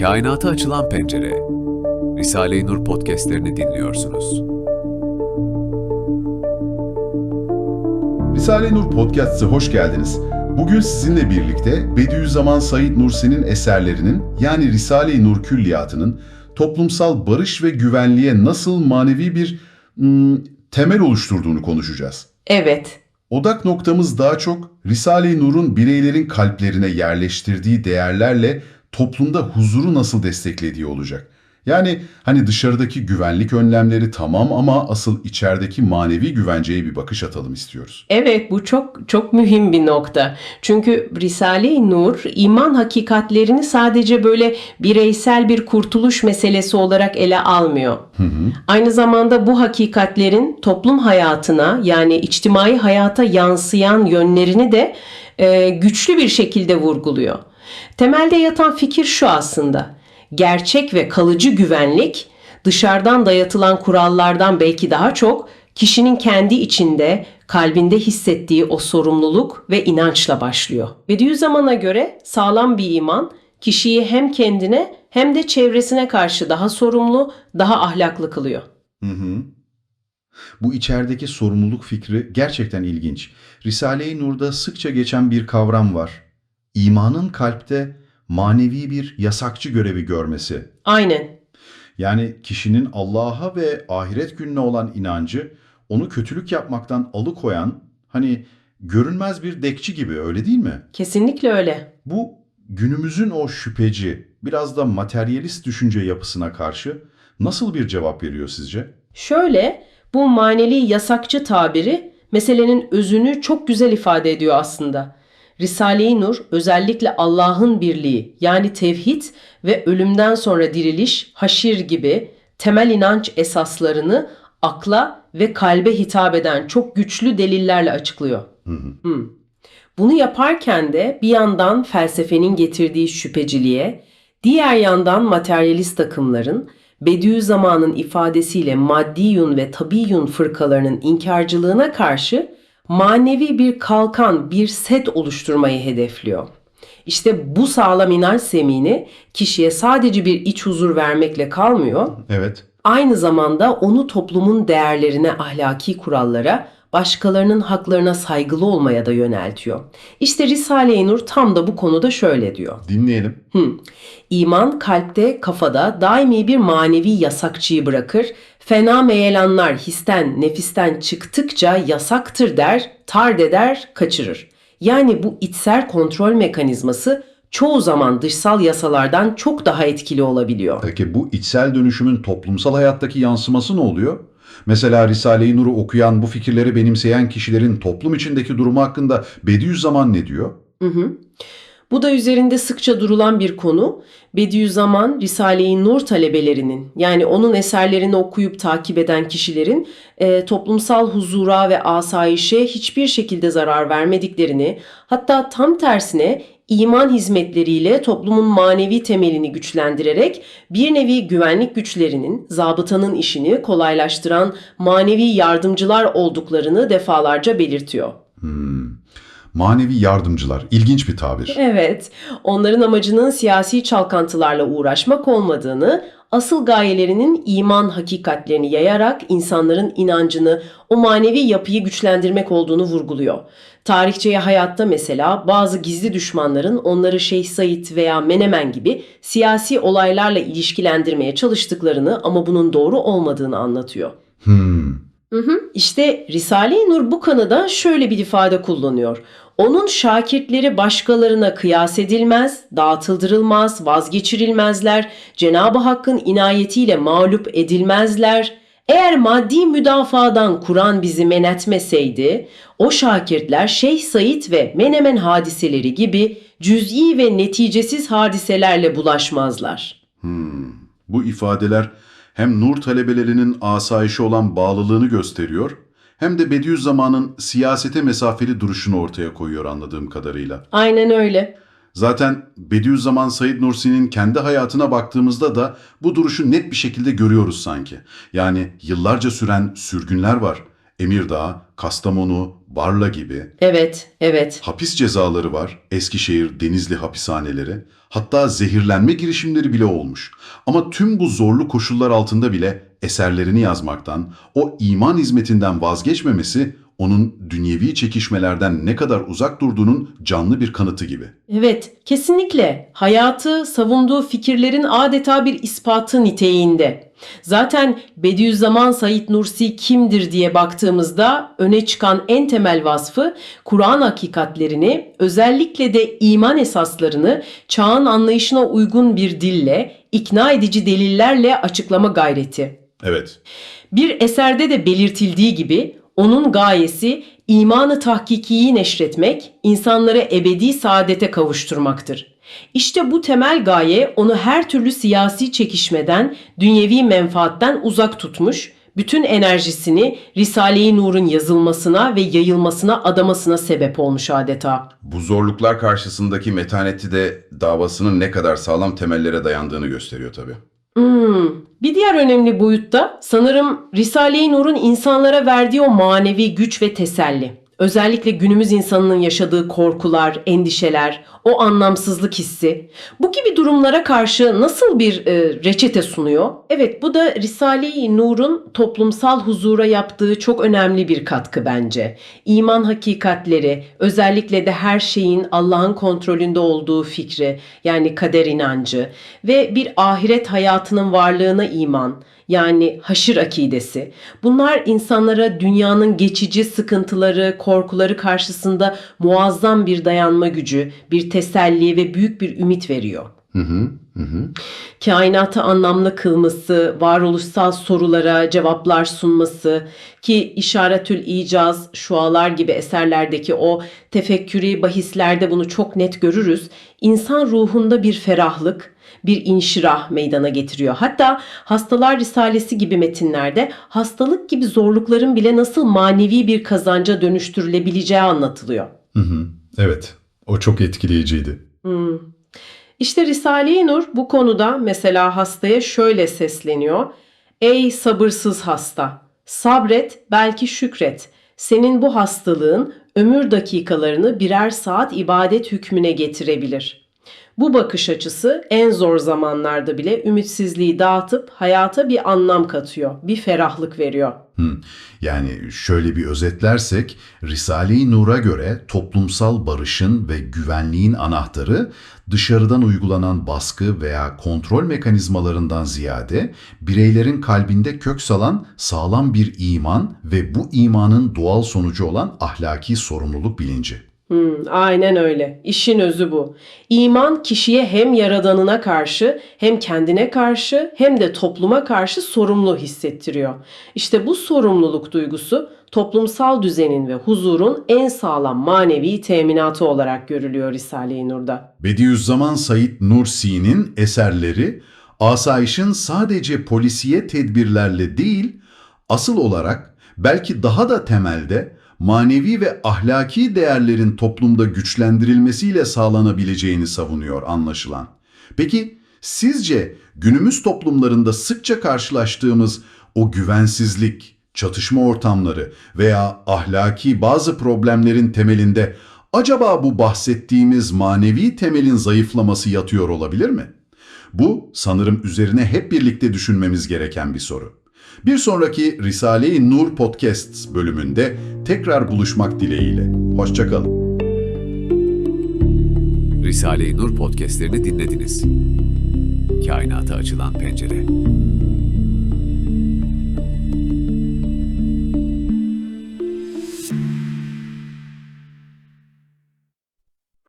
Kainata açılan pencere. Risale-i Nur podcastlerini dinliyorsunuz. Risale-i Nur Podcast'a hoş geldiniz. Bugün sizinle birlikte Bediüzzaman Said Nursi'nin eserlerinin yani Risale-i Nur Külliyatı'nın toplumsal barış ve güvenliğe nasıl manevi bir hmm, temel oluşturduğunu konuşacağız. Evet, Odak noktamız daha çok Risale-i Nur'un bireylerin kalplerine yerleştirdiği değerlerle toplumda huzuru nasıl desteklediği olacak. Yani hani dışarıdaki güvenlik önlemleri tamam ama asıl içerideki manevi güvenceye bir bakış atalım istiyoruz. evet bu çok çok mühim bir nokta. Çünkü Risale-i Nur iman hakikatlerini sadece böyle bireysel bir kurtuluş meselesi olarak ele almıyor. Aynı zamanda bu hakikatlerin toplum hayatına yani içtimai hayata yansıyan yönlerini de e, güçlü bir şekilde vurguluyor. Temelde yatan fikir şu aslında. Gerçek ve kalıcı güvenlik dışarıdan dayatılan kurallardan belki daha çok kişinin kendi içinde, kalbinde hissettiği o sorumluluk ve inançla başlıyor. Bediüzzaman'a göre sağlam bir iman kişiyi hem kendine hem de çevresine karşı daha sorumlu, daha ahlaklı kılıyor. Hı hı. Bu içerideki sorumluluk fikri gerçekten ilginç. Risale-i Nur'da sıkça geçen bir kavram var. İmanın kalpte manevi bir yasakçı görevi görmesi. Aynen. Yani kişinin Allah'a ve ahiret gününe olan inancı onu kötülük yapmaktan alıkoyan hani görünmez bir dekçi gibi öyle değil mi? Kesinlikle öyle. Bu günümüzün o şüpheci, biraz da materyalist düşünce yapısına karşı nasıl bir cevap veriyor sizce? Şöyle, bu maneli yasakçı tabiri meselenin özünü çok güzel ifade ediyor aslında. Risale-i Nur özellikle Allah'ın birliği yani tevhid ve ölümden sonra diriliş, haşir gibi temel inanç esaslarını akla ve kalbe hitap eden çok güçlü delillerle açıklıyor. Hı. Bunu yaparken de bir yandan felsefenin getirdiği şüpheciliğe, diğer yandan materyalist akımların Bediüzzaman'ın ifadesiyle maddiyun ve tabiyun fırkalarının inkarcılığına karşı manevi bir kalkan, bir set oluşturmayı hedefliyor. İşte bu sağlam inanç zemini kişiye sadece bir iç huzur vermekle kalmıyor, Evet. aynı zamanda onu toplumun değerlerine, ahlaki kurallara, başkalarının haklarına saygılı olmaya da yöneltiyor. İşte Risale-i Nur tam da bu konuda şöyle diyor. Dinleyelim. İman kalpte, kafada daimi bir manevi yasakçıyı bırakır. Fena meyelanlar histen, nefisten çıktıkça yasaktır der, tard eder, kaçırır. Yani bu içsel kontrol mekanizması çoğu zaman dışsal yasalardan çok daha etkili olabiliyor. Peki bu içsel dönüşümün toplumsal hayattaki yansıması ne oluyor? Mesela Risale-i Nur'u okuyan, bu fikirleri benimseyen kişilerin toplum içindeki durumu hakkında Bediüzzaman ne diyor? Bu da üzerinde sıkça durulan bir konu. Bediüzzaman, Risale-i Nur talebelerinin yani onun eserlerini okuyup takip eden kişilerin e, toplumsal huzura ve asayişe hiçbir şekilde zarar vermediklerini, hatta tam tersine iman hizmetleriyle toplumun manevi temelini güçlendirerek bir nevi güvenlik güçlerinin, zabıtanın işini kolaylaştıran manevi yardımcılar olduklarını defalarca belirtiyor. Manevi yardımcılar. İlginç bir tabir. Evet, onların amacının siyasi çalkantılarla uğraşmak olmadığını, asıl gayelerinin iman hakikatlerini yayarak insanların inancını, o manevi yapıyı güçlendirmek olduğunu vurguluyor. Tarihçeye hayatta mesela bazı gizli düşmanların onları Şeyh Said veya Menemen gibi siyasi olaylarla ilişkilendirmeye çalıştıklarını ama bunun doğru olmadığını anlatıyor. Hı hı. İşte Risale-i Nur bu konuda şöyle bir ifade kullanıyor. Onun şakirtleri başkalarına kıyas edilmez, dağıtıldırılmaz, vazgeçirilmezler, Cenab-ı Hakk'ın inayetiyle mağlup edilmezler. Eğer maddi müdafadan Kur'an bizi men etmeseydi, o şakirtler Şeyh Said ve Menemen hadiseleri gibi cüz'i ve neticesiz hadiselerle bulaşmazlar. Bu ifadeler hem Nur talebelerinin asayişe olan bağlılığını gösteriyor, hem de Bediüzzaman'ın siyasete mesafeli duruşunu ortaya koyuyor anladığım kadarıyla. Aynen öyle. Zaten Bediüzzaman Said Nursi'nin kendi hayatına baktığımızda da bu duruşu net bir şekilde görüyoruz sanki. Yani yıllarca süren sürgünler var, Emirdağ, Kastamonu, Barla gibi. Evet, evet. Hapis cezaları var, Eskişehir, Denizli hapishaneleri. Hatta zehirlenme girişimleri bile olmuş. Ama tüm bu zorlu koşullar altında bile eserlerini yazmaktan, o iman hizmetinden vazgeçmemesi onun dünyevi çekişmelerden ne kadar uzak durduğunun canlı bir kanıtı gibi. Evet, kesinlikle. Hayatı, savunduğu fikirlerin adeta bir ispatı niteğinde. Zaten Bediüzzaman Said Nursi kimdir diye baktığımızda öne çıkan en temel vasfı Kur'an hakikatlerini, özellikle de iman esaslarını çağın anlayışına uygun bir dille, ikna edici delillerle açıklama gayreti. Evet, Bir eserde de belirtildiği gibi onun gayesi imanı tahkikiyi neşretmek, insanları ebedi saadete kavuşturmaktır. İşte bu temel gaye onu her türlü siyasi çekişmeden, dünyevi menfaatten uzak tutmuş, bütün enerjisini Risale-i Nur'un yazılmasına ve yayılmasına adamasına sebep olmuş adeta. bu zorluklar karşısındaki metaneti de davasının ne kadar sağlam temellere dayandığını gösteriyor tabii. Hmm. Bir diğer önemli boyutta sanırım Risale-i Nur'un insanlara verdiği o manevi güç ve teselli. Özellikle günümüz insanının yaşadığı korkular, endişeler, o anlamsızlık hissi. Bu gibi durumlara karşı nasıl bir e, reçete sunuyor? Evet bu da Risale-i Nur'un toplumsal huzura yaptığı çok önemli bir katkı bence. İman hakikatleri, özellikle de her şeyin Allah'ın kontrolünde olduğu fikri, yani kader inancı ve bir ahiret hayatının varlığına iman, yani haşır akidesi. Bunlar insanlara dünyanın geçici sıkıntıları, korkuları karşısında muazzam bir dayanma gücü, bir teselli ve büyük bir ümit veriyor. Hı hı, hı hı. Kainatı anlamlı kılması, varoluşsal sorulara cevaplar sunması ki İşaretül İcaz, Şualar gibi eserlerdeki o tefekkürü bahislerde bunu çok net görürüz. İnsan ruhunda bir ferahlık, bir inşirah meydana getiriyor. Hatta Hastalar Risalesi gibi metinlerde hastalık gibi zorlukların bile nasıl manevi bir kazanca dönüştürülebileceği anlatılıyor. Hı hı. Evet, o çok etkileyiciydi. Hmm. İşte Risale-i Nur bu konuda mesela hastaya şöyle sesleniyor. Ey sabırsız hasta! Sabret, belki şükret. Senin bu hastalığın ömür dakikalarını birer saat ibadet hükmüne getirebilir. Bu bakış açısı en zor zamanlarda bile ümitsizliği dağıtıp hayata bir anlam katıyor, bir ferahlık veriyor. Yani şöyle bir özetlersek, Risale-i Nur'a göre toplumsal barışın ve güvenliğin anahtarı dışarıdan uygulanan baskı veya kontrol mekanizmalarından ziyade bireylerin kalbinde kök salan sağlam bir iman ve bu imanın doğal sonucu olan ahlaki sorumluluk bilinci. Hmm, aynen öyle. İşin özü bu. İman kişiye hem yaradanına karşı hem kendine karşı hem de topluma karşı sorumlu hissettiriyor. İşte bu sorumluluk duygusu toplumsal düzenin ve huzurun en sağlam manevi teminatı olarak görülüyor Risale-i Nur'da. Bediüzzaman Said Nursi'nin eserleri asayişin sadece polisiye tedbirlerle değil, asıl olarak belki daha da temelde manevi ve ahlaki değerlerin toplumda güçlendirilmesiyle sağlanabileceğini savunuyor anlaşılan. Peki sizce günümüz toplumlarında sıkça karşılaştığımız o güvensizlik, çatışma ortamları veya ahlaki bazı problemlerin temelinde acaba bu bahsettiğimiz manevi temelin zayıflaması yatıyor olabilir mi? Bu sanırım üzerine hep birlikte düşünmemiz gereken bir soru. Bir sonraki Risale-i Nur Podcast bölümünde tekrar buluşmak dileğiyle. Hoşçakalın. Risale-i Nur podcastlerini dinlediniz. Kainata açılan pencere.